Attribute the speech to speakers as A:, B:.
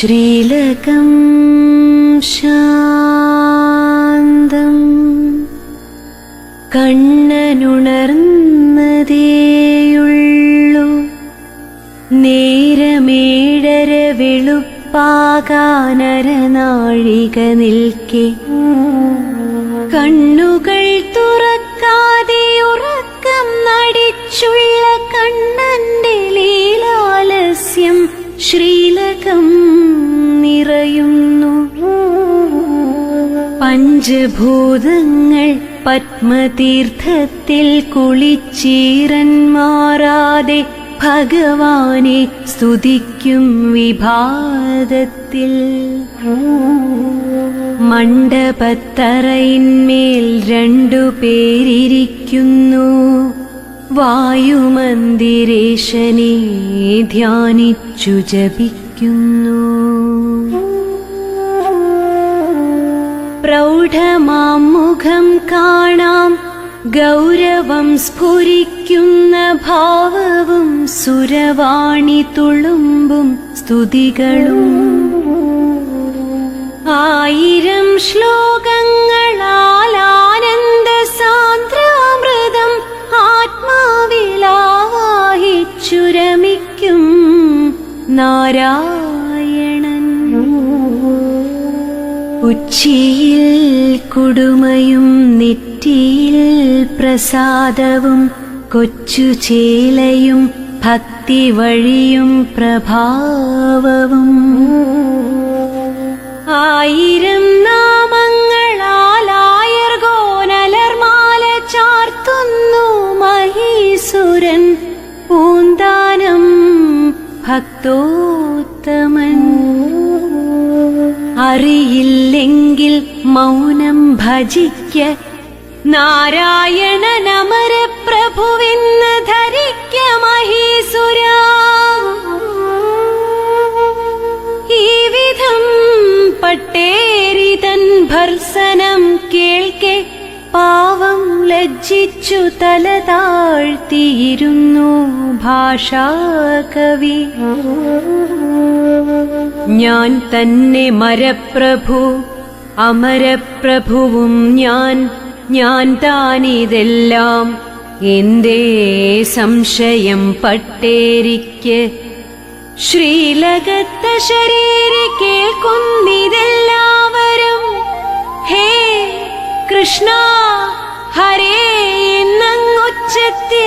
A: ശ്രീലകം ശാന്തം. കണ്ണനുണർന്നതേയുള്ളു. നേരമേടര വെളുപ്പാകാനരനാഴിക നിൽക്കെ. കണ്ണുകൾ തുറക്കാതെ ഉറക്കം നടിച്ചുള്ള കണ്ണന്റെ ലീലാലസ്യം ശ്രീലകം നിറയുന്നു. പഞ്ചഭൂതങ്ങൾ പത്മതീർത്ഥത്തിൽ കുളിച്ചീരന്മാറാതെ ഭഗവാനെ സ്തുതിക്കും വിഭാതത്തിൽ. മണ്ഡപത്തറയിന്മേൽ രണ്ടു പേരിയ്ക്കുന്നു വായുമന്ദിരേശനെ ധ്യാനിച്ചു ജപിക്കുന്നു. പ്രൗഢമാം മുഖം കാണാം. ഗൗരവം സ്ഫുരിക്കുന്ന ഭാവവും സുരവാണി തുളുമ്പും സ്തുതികളും. ആയിരം ശ്ലോകങ്ങളാൽ ആനന്ദ സാന്ദ്രാമൃതം ആത്മാവിലാഹിച്ചുരമിക്കും നാരായണൻ ഉച്ചിയിൽ കുടുമയും നെറ്റിയിൽ പ്രസാദവും കൊച്ചു ചേലയും ഭക്തി വഴിയും പ്രഭാവവും. ആയിരം നാമങ്ങളാലായർഗോനലർമാല ചാർത്തുന്നു മഹീസുരൻ പൂന്താനം ഭക്തോത്തമൻ. അറിയില്ലെങ്കിൽ മൗനം ഭജിക്ക. നാരായണ നമര പ്രഭുവിന്ന് ധരിക്ക മഹീസുര. ഈ വിധം പട്ടേരി തൻ ഭർസനം കേൾക്കെ പാവം ലജ്ജിച്ചു തല താഴ്ത്തിയിരുന്നു ഭാഷാകവി ഞാൻ തന്നെ മരപ്രഭു അമരപ്രഭുവും ഞാൻ ഞാൻ താനിതെല്ലാം. എന്തേ സംശയം പട്ടേരിക്ക്? ശ്രീലകത്ത ശരീരി കേൾക്കുന്നിതെല്ലാവരും ഹേ കൃഷ്ണ ഹരേ നങ്ങൊച്ചത്തിൽ